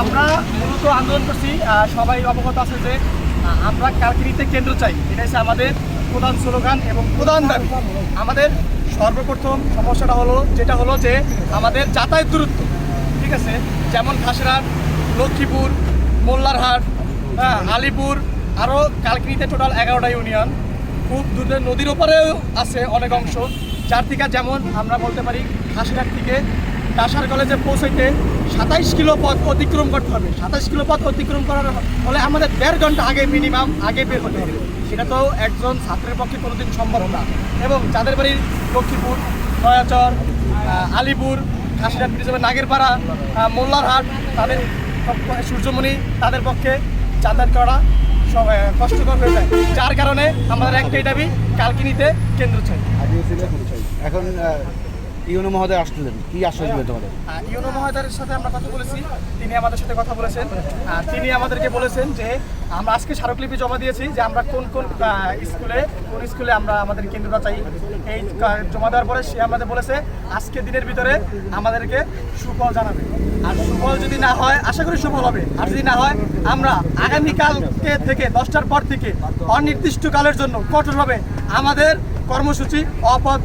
আমরা মূলত আন্দোলন করছি সবাই অবগত আছে যে আমরা কালকিনিতে কেন্দ্র চাই। এটা হচ্ছে আমাদের প্রধান স্লোগান এবং প্রধান দাবি। আমাদের সর্বপ্রথম সমস্যাটা হলো, যেটা হলো যে আমাদের যাতায়াত দূরত্ব। ঠিক আছে? যেমন খাসড়াট লক্ষ্মীপুর, মোল্লারহাট হ্যাঁ আলিপুর আরও কালকিনিতে টোটাল এগারোটা ইউনিয়ন খুব দূরে নদীর ওপারেও আছে অনেক অংশ। যার থেকে যেমন আমরা বলতে পারি খাসিঘাট থেকে কাসার কলেজে পৌঁছাইতে সাতাইশ কিলো পথ অতিক্রম করতে হবে। সাতাইশ কিলো পথ অতিক্রম করার ফলে আমাদের দেড় ঘণ্টা আগে মিনিমাম আগে বের হতে হবে। সেটা তো একজন ছাত্রের পক্ষে কোনোদিন সম্ভব না। এবং যাদের বাড়ি লক্ষ্মীপুর, নয়াচর আলিপুর খাসিঘাট ব্রিজ নাগেরপাড়া মোল্লারহাট, তাদের সূর্যমণি, তাদের পক্ষে যাতায়াত করা কষ্টকর হয়ে যায়। যার কারণে আমাদের একটাই দাবি, কালকিনিতে কেন্দ্র চাই। এখন ইউনো মহোদয় আসলেন। কি আশ্বাস দিলেন তোমাদের? ইউনো মহোদয়ের সাথে আমরা কথা বলেছি। তিনি আমাদের সাথে কথা বলেছেন। আর তিনি আমাদেরকে বলেছেন যে, আমরা আজকে স্মারকলিপি জমা দিয়েছি যে আমরা কোন কোন স্কুলে কোন স্কুলে আমরা আমাদের কেন্দ্রটা চাই। এই জমা দেওয়ার পরে সে আমাদের বলেছে, আজকে দিনের ভিতরে আমাদেরকে সুফল জানাবে। আর সুফল যদি না হয়, আশা করি সুফল হবে। আর যদি না হয়, আমরা আগামীকালকে থেকে, দশটার পর থেকে, অনির্দিষ্টকালের জন্য কঠোরভাবে আমাদের কর্মসূচি অপথ